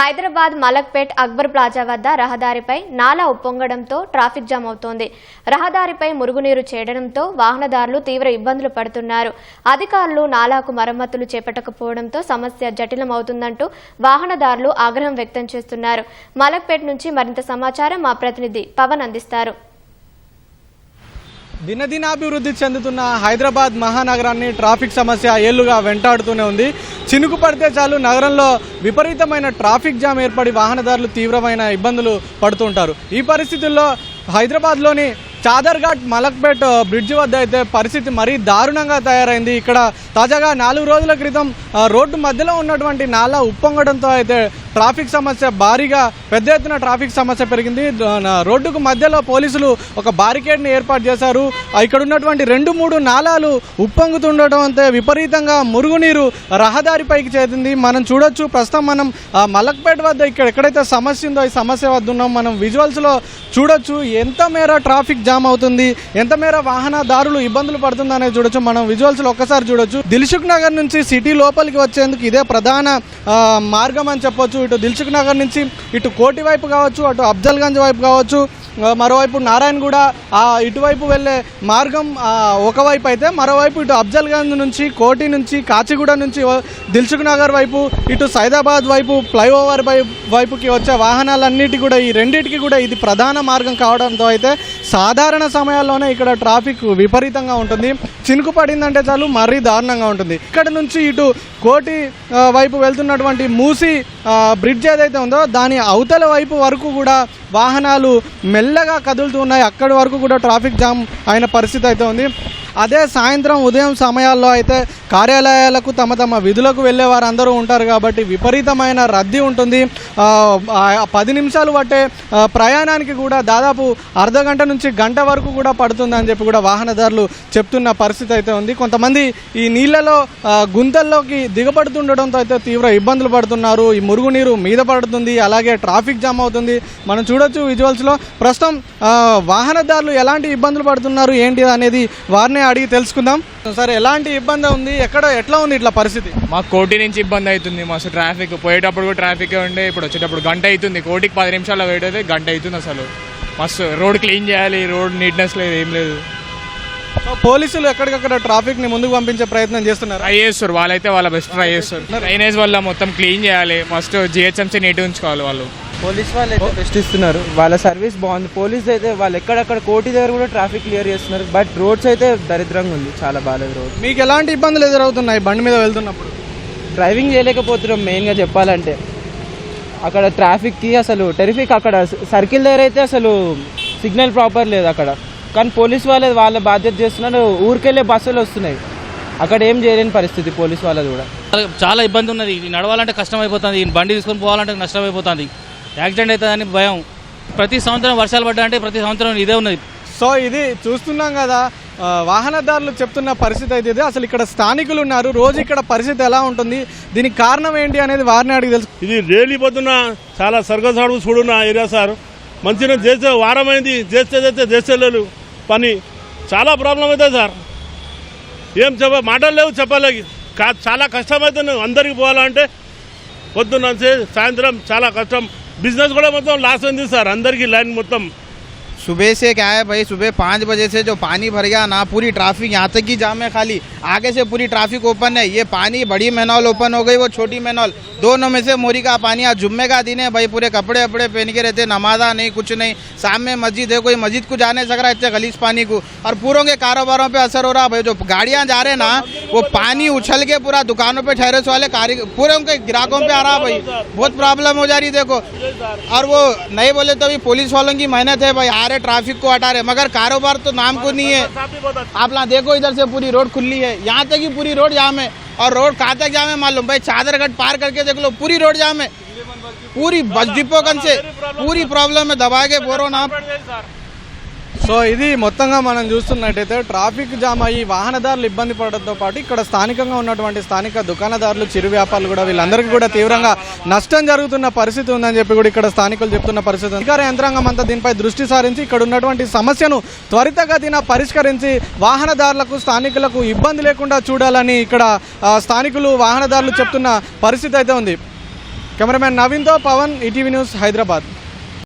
Hyderabad Malakpet Akbar plaza వద్ద రహదారిపై నాలా ఉప్పొంగడంతో ట్రాఫిక్ జామ్ అవుతోంది. రహదారిపై మురుగునీరు చేరడంతో వాహనదారులు తీవ్ర ఇబ్బందులు పడుతున్నారు. అధికారులు నాలాకు మరమ్మతులు చేపట్టకపోవడంతో సమస్య జటిలమవుతుందంటూ వాహనదారులు ఆగ్రహం వ్యక్తం చేస్తున్నారు. మలక్పేట్ నుంచి మరింత సమాచారం మా ప్రతినిధి పవన్ అందిస్తారు. దినదినాభివృద్ధి చెందుతున్న హైదరాబాద్ మహానగరాన్ని ట్రాఫిక్ సమస్య ఏళ్ళుగా వెంటాడుతూనే ఉంది. చినుకు పడితే చాలు నగరంలో విపరీతమైన ట్రాఫిక్ జామ్ ఏర్పడి వాహనదారులు తీవ్రమైన ఇబ్బందులు పడుతుంటారు. ఈ పరిస్థితుల్లో హైదరాబాద్లోని చాదర్ఘాట్ మలక్పేట్ బ్రిడ్జ్ వద్ద అయితే పరిస్థితి మరీ దారుణంగా తయారైంది. ఇక్కడ తాజాగా నాలుగు రోజుల క్రితం రోడ్డు మధ్యలో ఉన్నటువంటి నాలా ఉప్పొంగడంతో అయితే ట్రాఫిక్ సమస్య భారీగా పెద్ద ఎత్తున ట్రాఫిక్ సమస్య పెరిగింది. రోడ్డుకు మధ్యలో పోలీసులు ఒక బారికేడ్ని ఏర్పాటు చేశారు. ఇక్కడ ఉన్నటువంటి రెండు మూడు నాలాలు ఉప్పొంగుతుండటం అంతే విపరీతంగా మురుగునీరు రహదారిపైకి చేరింది. మనం చూడొచ్చు ప్రస్తుతం మనం మలక్పేట వద్ద ఇక్కడ ఎక్కడైతే సమస్య ఉందో ఈ సమస్య వద్ద ఉన్నాం మనం విజువల్స్లో చూడొచ్చు. ఎంత మేర ట్రాఫిక్ జామ్ అవుతుంది. ఎంత మేర వాహనదారులు ఇబ్బందులు పడుతుంది అనేది చూడొచ్చు. మనం విజువల్స్లో ఒక్కసారి చూడొచ్చు. దిల్సుఖ్ నగర్ నుంచి సిటీ లోపలికి వచ్చేందుకు ఇదే ప్రధాన మార్గం అని చెప్పొచ్చు. ఇటు దిల్సుఖ్ నగర్ నుంచి ఇటు కోటి వైపు కావచ్చు అటు అఫ్జల్గంజ్ వైపు కావచ్చు మరోవైపు నారాయణగూడ ఆ ఇటువైపు వెళ్ళే మార్గం ఒకవైపు అయితే మరోవైపు ఇటు అఫ్జల్గంజ్ నుంచి కోటి నుంచి కాచిగూడ నుంచి దిల్సుఖ్ నగర్ వైపు ఇటు సైదాబాద్ వైపు ఫ్లైఓవర్ వై వైపుకి వచ్చే వాహనాలన్నిటి కూడా ఈ రెండింటికి కూడా ఇది ప్రధాన మార్గం కావడంతో అయితే సాధారణ సమయాల్లోనే ఇక్కడ ట్రాఫిక్ విపరీతంగా ఉంటుంది. చినుకు పడిందంటే చాలు మరీ దారుణంగా ఉంటుంది. ఇక్కడ నుంచి ఇటు కోటి వైపు వెళ్తున్నటువంటి మూసి బ్రిడ్జ్ ఏదైతే ఉందో దాని అవతల వైపు వరకు కూడా వాహనాలు మెల్లగా కదులుతూ ఉన్నాయి. అక్కడి వరకు కూడా ట్రాఫిక్ జామ్ అయిన పరిస్థితి అయితే ఉంది. అదే సాయంత్రం ఉదయం సమయాల్లో అయితే కార్యాలయాలకు తమ తమ విధులకు వెళ్ళే వారందరూ ఉంటారు కాబట్టి విపరీతమైన రద్దీ ఉంటుంది. పది నిమిషాలు పట్టే ప్రయాణానికి కూడా దాదాపు అర్ధ గంట నుంచి గంట వరకు కూడా పడుతుంది అని చెప్పి కూడా వాహనదారులు చెప్తున్న పరిస్థితి అయితే ఉంది. కొంతమంది ఈ నీళ్ళలో గుంతల్లోకి దిగబడుతుండడంతో అయితే తీవ్ర ఇబ్బందులు పడుతున్నారు. ఈ మురుగునీరు మీద పడుతుంది అలాగే ట్రాఫిక్ జామ్ అవుతుంది. మనం చూడొచ్చు విజువల్స్లో. ప్రస్తుతం వాహనదారులు ఎలాంటి ఇబ్బందులు పడుతున్నారు ఏంటి అనేది వారినే అడిగి తెలుసుకుందాం. సరే ఎలాంటి ఇబ్బంది ఉంది? ఎక్కడ ఎట్లా ఉంది ఇట్లా పరిస్థితి? మాకు కోటి నుంచి ఇబ్బంది అవుతుంది మస్తు ట్రాఫిక్ పోయేటప్పుడు కూడా ట్రాఫిక్ ఉండే ఇప్పుడు వచ్చేటప్పుడు గంట అవుతుంది. కోటికి పది నిమిషాల్లో వెయిట్ అయితే గంట అవుతుంది అసలు. మస్తు రోడ్ క్లీన్ చేయాలి రోడ్ నీట్నెస్ లేదు ఏం లేదు. సో పోలీసులు ఎక్కడికక్కడ ట్రాఫిక్ని ముందుకు పంపించే ప్రయత్నం చేస్తున్నారు? ట్రై చేస్తారు వాళ్ళైతే వాళ్ళ బెస్ట్ ట్రై చేస్తారు. డ్రైనేజ్ వల్ల మొత్తం క్లీన్ చేయాలి ఫస్ట్ జిహెచ్ఎంసీ నీట్ ఉంచుకోవాలి వాళ్ళు. పోలీస్ వాళ్ళు అయితే బెస్ట్ ఇస్తున్నారు. వాళ్ళ సర్వీస్ బాగుంది. పోలీస్ అయితే వాళ్ళు ఎక్కడక్కడ కోటి దగ్గర కూడా ట్రాఫిక్ క్లియర్ చేస్తున్నారు. బట్ రోడ్స్ అయితే దరిద్రంగా ఉంది. చాలా బాగాలేదు రోడ్ మీకు ఎలాంటి ఇబ్బందులు ఎదురవుతున్నాయి బండి మీద వెళ్తున్నప్పుడు? డ్రైవింగ్ చేయలేకపోతున్నాం మెయిన్గా చెప్పాలంటే. అక్కడ ట్రాఫిక్కి అసలు టెరిఫిక్ అక్కడ సర్కిల్ దగ్గర అయితే అసలు సిగ్నల్ ప్రాపర్ లేదు అక్కడ. కానీ పోలీస్ వాళ్ళే వాళ్ళ బాధ్యత చేస్తున్నారు. ఊరికెళ్ళే బస్సులు వస్తున్నాయి. అక్కడ ఏం చేయలేని పరిస్థితి పోలీస్ వాళ్ళది కూడా. చాలా- ఇబ్బంది ఉన్నది. ఇది నడవాలంటే కష్టం అయిపోతుంది బండి తీసుకొని పోవాలంటే నష్టం అయిపోతుంది యాక్సిడెంట్ అవుతుందని భయం. ప్రతి సంవత్సరం వర్షాలు పడ్డా అంటే ప్రతి సంవత్సరం ఇదే ఉన్నది. సో ఇది చూస్తున్నాం కదా వాహనదారులు చెప్తున్న పరిస్థితి అయితే ఇది. అసలు ఇక్కడ స్థానికులు ఉన్నారు. రోజు ఇక్కడ పరిస్థితి ఎలా ఉంటుంది? దీనికి కారణం ఏంటి అనేది వారిని అడిగి తెలుసు. ఇది రేలి పొద్దున చాలా సర్కస్ అడుగు చూడున్న ఏరియా సార్. మంచిగా చేస్తే వారమైంది. చేస్తే చేస్తే చేస్తలేదు పని చాలా ప్రాబ్లం అవుతుంది సార్. ఏం చెప్ప మాటలు లేవు చెప్పలేక. కా- చాలా కష్టమవుతుంది అందరికి పోవాలంటే పొద్దున్న సాయంత్రం చాలా కష్టం. బిజినెస్ కూడా మొత్తం లాస్ ఉంది సార్. అందరికీ లైన్ మొత్తం सुबह से क्या है भाई, सुबह पाँच बजे से जो पानी भर गया ना, पूरी ट्रैफ़िक यहाँ तक की जाम है खाली। आगे से पूरी ट्रैफ़िक ओपन है। ये पानी, बड़ी मैनॉल ओपन हो गई, वो छोटी मैनॉल दोनों में से मोरी का पानी आज जुम्मे का दिन है भाई, पूरे कपड़े वपड़े पहन के रहते, नमाजा नहीं, कुछ नहीं। सामने मस्जिद है, कोई मस्जिद को जा नहीं सक रहा इतने गलीस पानी को। और पूरों के कारोबारों पर असर हो रहा भाई, जो गाड़ियाँ जा रहे हैं ना, वो पानी उछल के पूरा दुकानों पर ठहरे वाले पूरे उनके ग्राहकों पर आ रहा भाई। बहुत प्रॉब्लम हो जा रही देखो। और वो नहीं बोले तो अभी पुलिस वालों की मेहनत है भाई, आ रहे ट्रैफ़िक को हटा रहे मगर कारोबार तो नाम को नहीं है। आप ना देखो इधर से पूरी रोड खुली है यहाँ तक ही पूरी रोड जाम है और रोड कहाँ तक जाम है मालूम? भाई चादरगढ़ पार करके देख लो पूरी रोड जाम है। पूरी बस डिपो से पूरी प्रॉब्लम है दबा के बोरो ना సో ఇది మొత్తంగా మనం చూస్తున్నట్టయితే ట్రాఫిక్ జామ్ అయ్యి వాహనదారులు ఇబ్బంది పడడంతో పాటు ఇక్కడ స్థానికంగా ఉన్నటువంటి స్థానిక దుకాణదారులు చిరు వ్యాపారులు కూడా వీళ్ళందరికీ కూడా తీవ్రంగా నష్టం జరుగుతున్న పరిస్థితి ఉందని చెప్పి కూడా ఇక్కడ స్థానికులు చెప్తున్న పరిస్థితి ఉంది. అధికార యంత్రాంగం అంతా దీనిపై దృష్టి సారించి ఇక్కడ ఉన్నటువంటి సమస్యను త్వరితగతిన పరిష్కరించి వాహనదారులకు స్థానికులకు ఇబ్బంది లేకుండా చూడాలని ఇక్కడ స్థానికులు వాహనదారులు చెప్తున్న పరిస్థితి అయితే ఉంది cameraman నవీన్తో Pawan E T V news Hyderabad